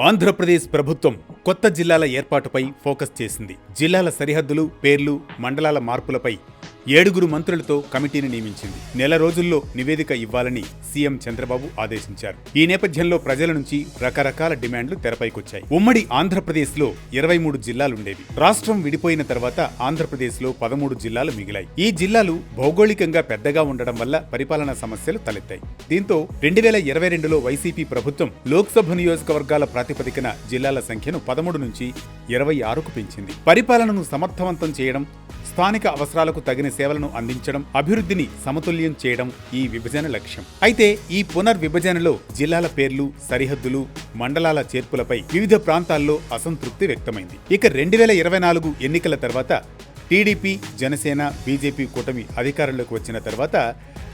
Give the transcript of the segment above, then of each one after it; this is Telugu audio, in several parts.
ఆంధ్రప్రదేశ్ ప్రభుత్వం కొత్త జిల్లాల ఏర్పాటుపై ఫోకస్ చేసింది. జిల్లాల సరిహద్దులు పేర్లు మండలాల మార్పులపై ఏడుగురు మంత్రులతో కమిటీని నియమించింది. నెల రోజుల్లో నివేదిక ఇవ్వాలని సీఎం చంద్రబాబు ఆదేశించారు. ఈ నేపథ్యంలో ప్రజల నుంచి రకరకాల డిమాండ్లు తెరపైకొచ్చాయి. ఉమ్మడి ఆంధ్రప్రదేశ్లో ఇరవై మూడు జిల్లాలుండేవి. రాష్ట్రం విడిపోయిన తర్వాత ఆంధ్రప్రదేశ్లో పదమూడు జిల్లాలు మిగిలాయి. ఈ జిల్లాలు భౌగోళికంగా పెద్దగా ఉండడం వల్ల పరిపాలనా సమస్యలు తలెత్తాయి. దీంతో రెండు వేల ఇరవై రెండులో వైసీపీ ప్రభుత్వం లోక్సభ నియోజకవర్గాల ప్రాతిపదికన జిల్లాల సంఖ్యను పదమూడు నుంచి ఇరవై ఆరుకు పెంచింది. పరిపాలనను సమర్థవంతం చేయడం స్థానిక అవసరాలకు తగిన సేవలను అందించడం అభివృద్ధిని సమతుల్యం చేయడం ఈ విభజన లక్ష్యం. అయితే ఈ పునర్విభజనలో జిల్లాల పేర్లు సరిహద్దులు మండలాల చేర్పులపై వివిధ ప్రాంతాల్లో అసంతృప్తి వ్యక్తమైంది. ఇక రెండు వేల ఇరవై నాలుగు ఎన్నికల తర్వాత టీడీపీ జనసేన బీజేపీ కూటమి అధికారంలోకి వచ్చిన తర్వాత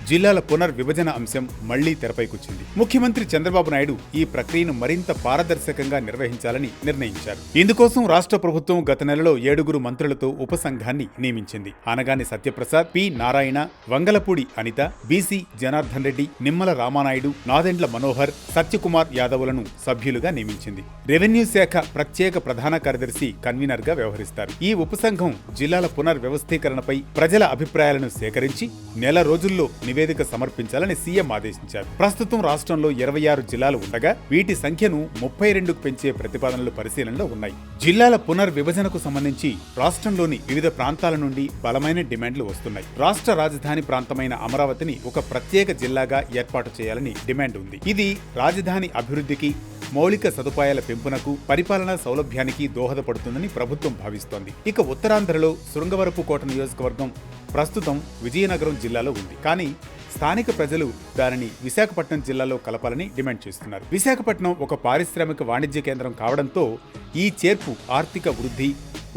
జిల్లాల పునర్విభజన అంశం మళ్ళీ తెరపైకొచ్చింది. ముఖ్యమంత్రి చంద్రబాబు నాయుడు ఈ ప్రక్రియను మరింత పారదర్శకంగా నిర్వహించాలని నిర్ణయించారు. ఇందుకోసం రాష్ట్ర ప్రభుత్వం గత నెలలో ఏడుగురు మంత్రులతో ఉపసంఘాన్ని నియమించింది. అనగాని సత్యప్రసాద్ పి. నారాయణ వంగలపూడి అనిత బీసీ జనార్దన్ రెడ్డి నిమ్మల రామానాయుడు నాదెండ్ల మనోహర్ సత్యకుమార్ యాదవులను సభ్యులుగా నియమించింది. రెవెన్యూ శాఖ ప్రత్యేక ప్రధాన కార్యదర్శి కన్వీనర్గా వ్యవహరిస్తారు. ఈ ఉపసంఘం జిల్లాల పునర్వ్యవస్థీకరణపై ప్రజల అభిప్రాయాలను సేకరించి నెల రోజుల్లో నివేదిక సమర్పించాలని సీఎం ఆదేశించారు. ప్రస్తుతం రాష్ట్రంలో ఇరవై ఆరు జిల్లాలు ఉండగా వీటి సంఖ్యను ముప్పై రెండుకు పెంచే ప్రతిపాదనలు పరిశీలనలో ఉన్నాయి. జిల్లాల పునర్విభజనకు సంబంధించి రాష్ట్రంలోని వివిధ ప్రాంతాల నుండి బలమైన డిమాండ్లు వస్తున్నాయి. రాష్ట్ర రాజధాని ప్రాంతమైన అమరావతిని ఒక ప్రత్యేక జిల్లాగా ఏర్పాటు చేయాలని డిమాండ్ ఉంది. ఇది రాజధాని అభివృద్ధికి మౌలిక సదుపాయాల పెంపునకు పరిపాలనా సౌలభ్యానికి దోహదపడుతుందని ప్రభుత్వం భావిస్తోంది. ఇక ఉత్తరాంధ్రలో శృంగవరపు కోట నియోజకవర్గం ప్రస్తుతం విజయనగరం జిల్లాలో ఉంది. కానీ స్థానిక ప్రజలు దానిని విశాఖపట్నం జిల్లాలో కలపాలని డిమాండ్ చేస్తున్నారు. విశాఖపట్నం ఒక పారిశ్రామిక వాణిజ్య కేంద్రం కావడంతో ఈ చేర్పు ఆర్థిక వృద్ధి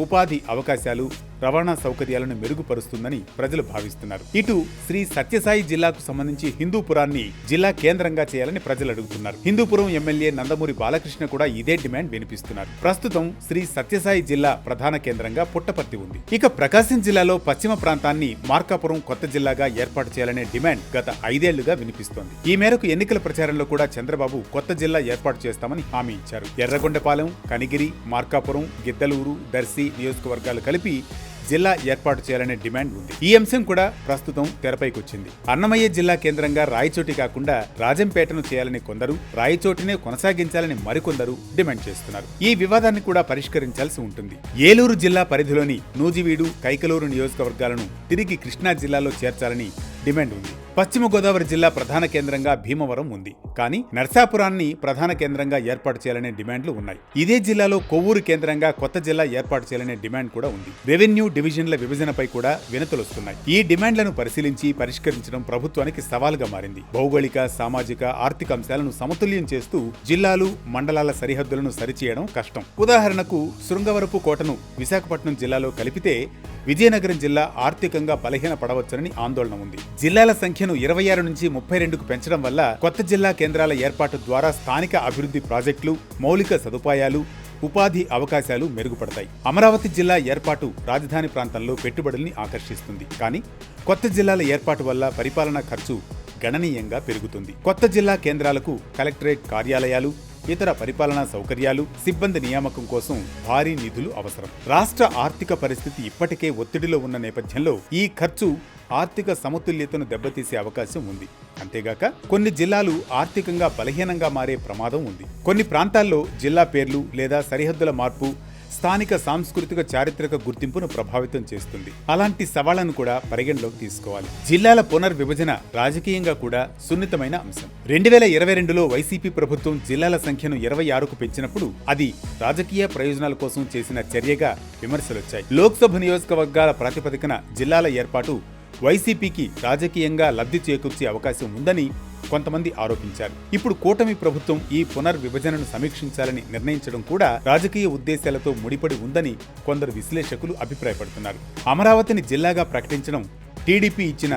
ఉపాధి అవకాశాలు రవాణా సౌకర్యాలను మెరుగుపరుస్తుందని ప్రజలు భావిస్తున్నారు. ఇటు శ్రీ సత్యసాయి జిల్లాకు సంబంధించి హిందూపురాన్ని జిల్లా కేంద్రంగా చేయాలని ప్రజలు అడుగుతున్నారు. హిందూపురం ఎమ్మెల్యే నందమూరి బాలకృష్ణ కూడా ఇదే డిమాండ్ వినిపిస్తున్నారు. ప్రస్తుతం శ్రీ సత్యసాయి జిల్లా ప్రధాన కేంద్రంగా పుట్టపర్తి ఉంది. ఇక ప్రకాశం జిల్లాలో పశ్చిమ ప్రాంతాన్ని మార్కాపురం కొత్త జిల్లాగా ఏర్పాటు చేయాలనే డిమాండ్ గత ఐదేళ్ళుగా వినిపిస్తోంది. ఈ మేరకు ఎన్నికల ప్రచారంలో కూడా చంద్రబాబు కొత్త జిల్లా ఏర్పాటు చేస్తామని హామీ ఇచ్చారు. ఎర్రగొండపాలెం కనిగిరి మార్కాపురం గిద్దలూరు దర్శి నియోజకవర్గాలు కలిపి జిల్లా ఏర్పాటు చేయాలనే డిమాండ్ ఉంది. ఈ అంశం కూడా ప్రస్తుతం తెరపైకొచ్చింది. అన్నమయ్య జిల్లా కేంద్రంగా రాయచోటి కాకుండా రాజంపేటను చేయాలని కొందరు రాయచోటినే కొనసాగించాలని మరికొందరు డిమాండ్ చేస్తున్నారు. ఈ వివాదాన్ని కూడా పరిష్కరించాల్సి ఉంటుంది. ఏలూరు జిల్లా పరిధిలోని నూజివీడు కైకలూరు నియోజకవర్గాలను తిరిగి కృష్ణా జిల్లాలో చేర్చాలని డిమాండ్ ఉంది. పశ్చిమ గోదావరి జిల్లా ప్రధాన కేంద్రంగా భీమవరం ఉంది. కానీ నర్సాపురాన్ని ప్రధాన కేంద్రంగా ఏర్పాటు చేయాలనే డిమాండ్లు ఉన్నాయి. ఇదే జిల్లాలో కొవ్వూరు కేంద్రంగా కొత్త జిల్లా ఏర్పాటు చేయాలనే డిమాండ్ కూడా ఉంది. రెవెన్యూ డివిజన్ల విభజనపై కూడా వినతులు వస్తున్నాయి ఈ డిమాండ్లను పరిశీలించి పరిష్కరించడం ప్రభుత్వానికి సవాల్గా మారింది. భౌగోళిక సామాజిక ఆర్థిక అంశాలను సమతుల్యం చేస్తూ జిల్లాలు మండలాల సరిహద్దులను సరిచేయడం కష్టం. ఉదాహరణకు శృంగవరపు కోటను విశాఖపట్నం జిల్లాలో కలిపితే విజయనగరం జిల్లా ఆర్థికంగా బలహీన పడవచ్చునని ఆందోళన ఉంది. జిల్లాల సంఖ్యను ఇరవై ఆరు నుంచి ముప్పై రెండుకు పెంచడం వల్ల కొత్త జిల్లా కేంద్రాల ఏర్పాటు ద్వారా స్థానిక అభివృద్ధి ప్రాజెక్టులు మౌలిక సదుపాయాలు ఉపాధి అవకాశాలు మెరుగుపడతాయి. అమరావతి జిల్లా ఏర్పాటు రాజధాని ప్రాంతంలో పెట్టుబడుల్ని ఆకర్షిస్తుంది. కానీ కొత్త జిల్లాల ఏర్పాటు వల్ల పరిపాలనా ఖర్చు గణనీయంగా పెరుగుతుంది. కొత్త జిల్లా కేంద్రాలకు కలెక్టరేట్ కార్యాలయాలు ఇతర పరిపాలనా సౌకర్యాలు సిబ్బంది నియామకం కోసం భారీ నిధులు అవసరం. రాష్ట్ర ఆర్థిక పరిస్థితి ఇప్పటికే ఒత్తిడిలో ఉన్న నేపథ్యంలో ఈ ఖర్చు ఆర్థిక సమతుల్యతను దెబ్బతీసే అవకాశం ఉంది. అంతేగాక కొన్ని జిల్లాలు ఆర్థికంగా బలహీనంగా మారే ప్రమాదం ఉంది. కొన్ని ప్రాంతాల్లో జిల్లా పేర్లు లేదా సరిహద్దుల మార్పు స్థానిక సాంస్కృతిక చారిత్రక గుర్తింపును ప్రభావితం చేస్తుంది. అలాంటి సవాళ్ళను కూడా పరిగణలోకి తీసుకోవాలి. జిల్లాల పునర్విభజన రాజకీయంగా కూడా సున్నితమైన అంశం. రెండు వేల ఇరవై రెండులో వైసీపీ ప్రభుత్వం జిల్లాల సంఖ్యను ఇరవై ఆరుకు పెంచినప్పుడు అది రాజకీయ ప్రయోజనాల కోసం చేసిన చర్యగా విమర్శలొచ్చాయి. లోక్సభ నియోజకవర్గాల ప్రాతిపదికన జిల్లాల ఏర్పాటు వైసీపీకి రాజకీయంగా లబ్ధి చేకూర్చే అవకాశం ఉందని కొంతమంది ఆరోపించారు. ఇప్పుడు కూటమి ప్రభుత్వం ఈ పునర్విభజనను సమీక్షించాలని నిర్ణయించడం కూడా రాజకీయ ఉద్దేశాలతో ముడిపడి ఉందని కొందరు విశ్లేషకులు అభిప్రాయపడుతున్నారు. అమరావతిని జిల్లాగా ప్రకటించడం టీడీపీ ఇచ్చిన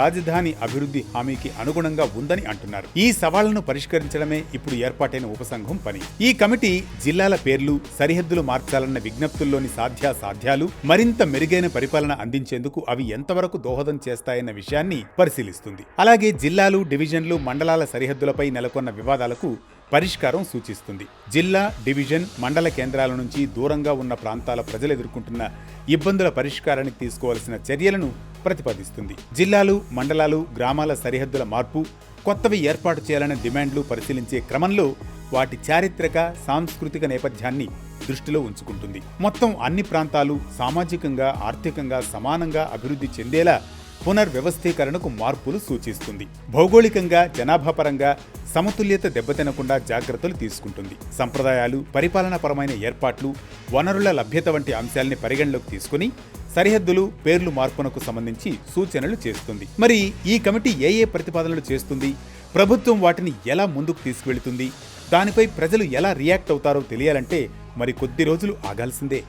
రాజధాని అభివృద్ధి హామీకి అనుగుణంగా ఉందని అంటున్నారు. ఈ సవాళ్ళను పరిష్కరించడమే ఇప్పుడు ఏర్పాటైన ఉపసంఘం పని. ఈ కమిటీ జిల్లాల పేర్లు సరిహద్దులు మార్చాలన్న విజ్ఞప్తుల్లోని సాధ్యాసాధ్యాలు మరింత మెరుగైన పరిపాలన అందించేందుకు అవి ఎంతవరకు దోహదం చేస్తాయన్న విషయాన్ని పరిశీలిస్తుంది. అలాగే జిల్లాలు డివిజన్లు మండలాల సరిహద్దులపై నెలకొన్న వివాదాలకు పరిష్కారం సూచిస్తుంది. జిల్లా డివిజన్ మండల కేంద్రాల నుంచి దూరంగా ఉన్న ప్రాంతాల ప్రజలు ఎదుర్కొంటున్న ఇబ్బందుల పరిష్కారానికి తీసుకోవాల్సిన చర్యలను ప్రతిపాదిస్తుంది. జిల్లాలు మండలాలు గ్రామాల సరిహద్దుల మార్పు కొత్తవి ఏర్పాటు చేయాలనే డిమాండ్లు పరిశీలించే క్రమంలో వాటి చారిత్రక సాంస్కృతిక నేపథ్యాన్ని దృష్టిలో ఉంచుకుంటుంది. మొత్తం అన్ని ప్రాంతాలు సామాజికంగా ఆర్థికంగా సమానంగా అభివృద్ధి చెందేలా పునర్వ్యవస్థీకరణకు మార్పులు సూచిస్తుంది. భౌగోళికంగా జనాభా పరంగా సమతుల్యత దెబ్బతినకుండా జాగ్రత్తలు తీసుకుంటుంది. సంప్రదాయాలు పరిపాలనాపరమైన ఏర్పాట్లు వనరుల లభ్యత వంటి అంశాల్ని పరిగణలోకి తీసుకుని సరిహద్దులు పేర్లు మార్పునకు సంబంధించి సూచనలు చేస్తుంది. మరి ఈ కమిటీ ఏ ఏ ప్రతిపాదనలు చేస్తుంది? ప్రభుత్వం వాటిని ఎలా ముందుకు తీసుకువెళుతుంది? దానిపై ప్రజలు ఎలా రియాక్ట్ అవుతారో తెలియాలంటే మరి కొద్ది రోజులు ఆగాల్సిందే.